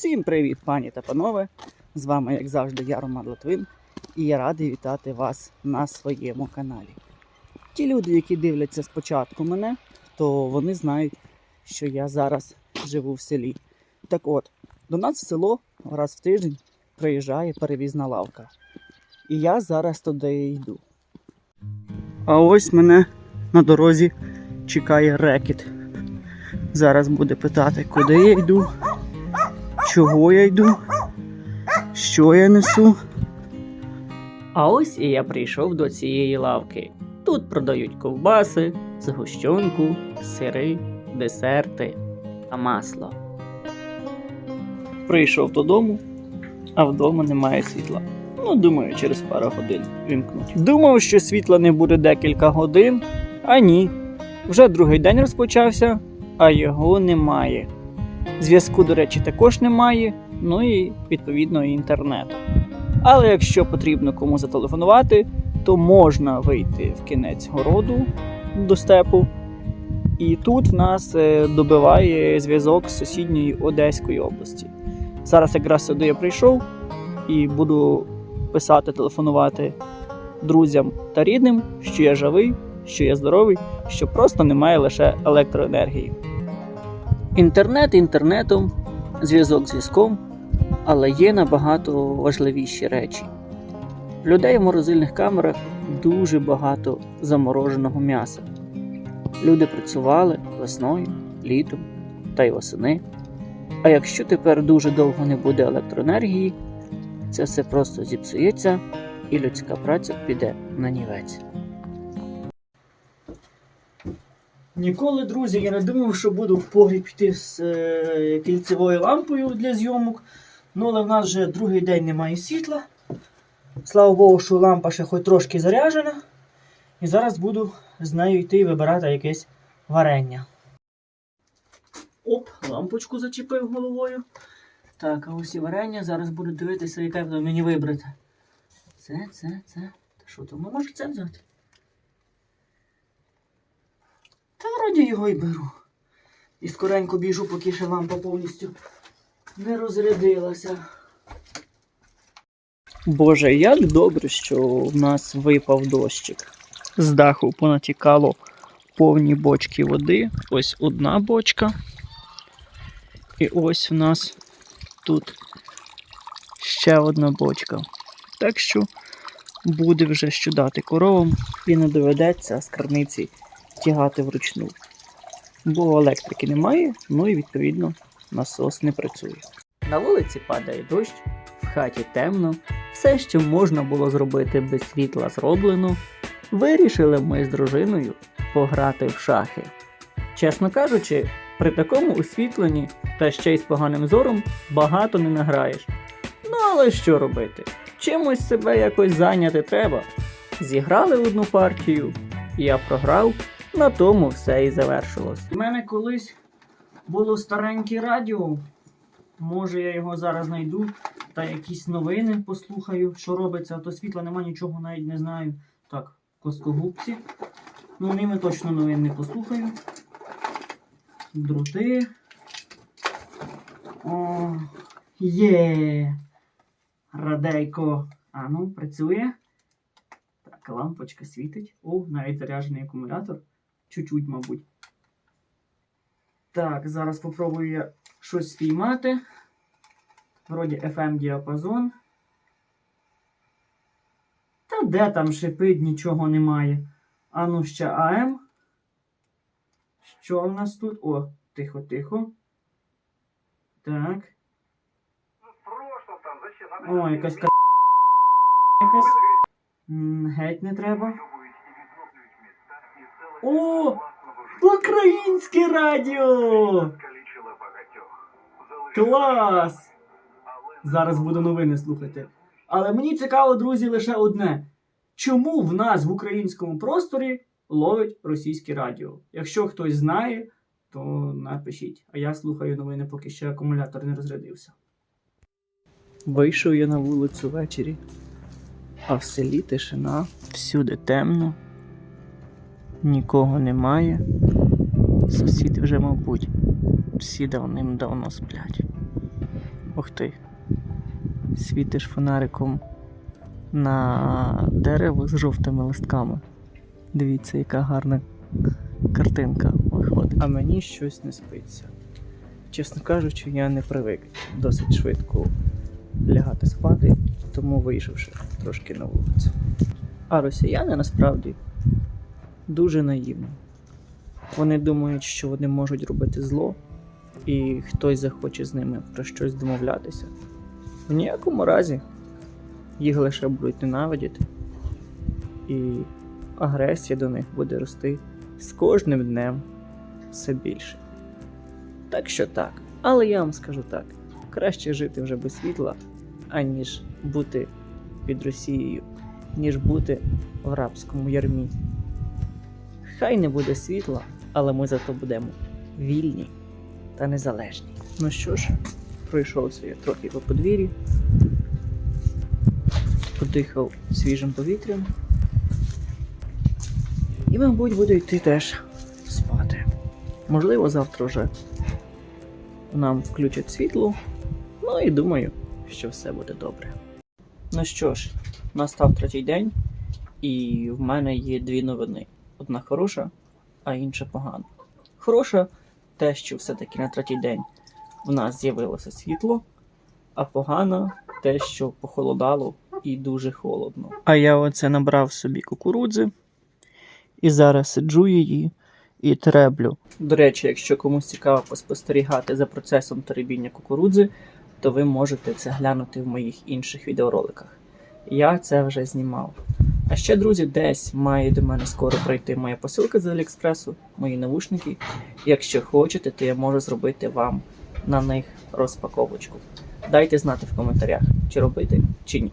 Всім привіт, пані та панове! З вами, як завжди, я Роман Литвин, і я радий вітати вас на своєму каналі. Ті люди, які дивляться спочатку мене, то вони знають, що я зараз живу в селі. Так от, до нас в село раз в тиждень приїжджає перевізна лавка. І я зараз туди йду. А ось мене на дорозі чекає рекет. Зараз буде питати, куди я йду, чого я йду, що я несу. А ось і я прийшов до цієї лавки. Тут продають ковбаси, згущенку, сири, десерти та масло. Прийшов додому, а вдома немає світла. Ну, думаю, через пару годин вімкнуть. Думав, що світла не буде декілька годин, а ні. Вже другий день розпочався, а його немає. Зв'язку, до речі, також немає, ну і відповідно інтернету. Але якщо потрібно кому зателефонувати, то можна вийти в кінець городу до степу. І тут в нас е, добиває зв'язок з сусідньої Одеської області. Зараз якраз сюди я прийшов і буду писати, телефонувати друзям та рідним, що я живий, що я здоровий, що просто немає лише електроенергії. Інтернет інтернетом, зв'язок зв'язком, але є набагато важливіші речі. Людей в морозильних камерах дуже багато замороженого м'яса. Люди працювали весною, літом та й восени. А якщо тепер дуже довго не буде електроенергії, це все просто зіпсується і людська праця піде на нівець. Ніколи, друзі, я не думав, що буду в погріб йти з е, кільцевою лампою для зйомок. Ну, але в нас вже другий день немає світла. Слава Богу, що лампа ще хоч трошки заряджена. І зараз буду з нею йти і вибирати якесь варення. Оп, лампочку зачепив головою. Так, а ось і варення. Зараз буду дивитися, яке мені вибрати. Це, це, це. Та що? Ну, може це взяти? Та його й беру. І скоренько біжу, поки ще лампа повністю не розрядилася. Боже, як добре, що в нас випав дощик. З даху понатікало повні бочки води. Ось одна бочка. І ось в нас тут ще одна бочка. Так що буде вже що дати коровам і не доведеться з криниці тягати вручну. Бо електрики немає, ну і відповідно насос не працює. На вулиці падає дощ, в хаті темно, все, що можна було зробити без світла, зроблено. Вирішили ми з дружиною пограти в шахи. Чесно кажучи, при такому освітленні та ще й з поганим зором багато не награєш. Ну але що робити? Чимось себе якось зайняти треба. Зіграли одну партію, я програв, на тому все і завершилось. У мене колись було стареньке радіо. Може я його зараз знайду та якісь новини послухаю, що робиться, а то світла нема нічого навіть не знаю. Так, коскогубці. Ну, ними точно новин не послухаю. Дроти. О, є. Радейко. А ну, працює. Так, лампочка світить. О, навіть заряджений акумулятор. Чуть-чуть, мабуть. Так, зараз попробую я щось спіймати. Вроді FM діапазон. Та де там шипить, нічого немає. А ну ще АМ. Що в нас тут? О, тихо, тихо. Так. О, якась ка... якась. Геть не треба. О! Українське радіо! Клас! Зараз буду новини слухати. Але мені цікаво, друзі, лише одне. Чому в нас в українському просторі ловить російське радіо? Якщо хтось знає, то напишіть. А я слухаю новини, поки ще акумулятор не розрядився. Вийшов я на вулицю ввечері, а в селі тишина, всюди темно, нікого немає. Сусіди вже, мабуть, всі давним-давно сплять. Ух ти. Світиш фонариком на дерево з жовтими листками. Дивіться, яка гарна картинка виходить. А мені щось не спиться. Чесно кажучи, я не привик досить швидко лягати спати, тому вийшовши трошки на вулицю. А росіяни насправді дуже наївні. Вони думають, що вони можуть робити зло, і хтось захоче з ними про щось домовлятися. В ніякому разі їх лише будуть ненавидіти, і агресія до них буде рости з кожним днем все більше. Так що так. Але я вам скажу так: краще жити вже без світла, аніж бути під Росією, ніж бути в рабському ярмі. Хай не буде світла, але ми зато будемо вільні та незалежні. Ну що ж, пройшовся я трохи по подвір'ю, подихав свіжим повітрям. І, мабуть, буду йти теж спати. Можливо, завтра вже нам включать світло. Ну і думаю, що все буде добре. Ну що ж, настав третій день, і в мене є дві новини: одна хороша, а інша погана. Хороша те, що все-таки на третій день в нас з'явилося світло, а погана те, що похолодало і дуже холодно. А я оце набрав собі кукурудзи і зараз сиджу її і треблю. До речі, якщо комусь цікаво поспостерігати за процесом теребіння кукурудзи, то ви можете це глянути в моїх інших відеороликах. Я це вже знімав. А ще, друзі, десь має до мене скоро прийти моя посилка з Аліекспресу, мої навушники. Якщо хочете, то я можу зробити вам на них розпаковочку. Дайте знати в коментарях, чи робити, чи ні.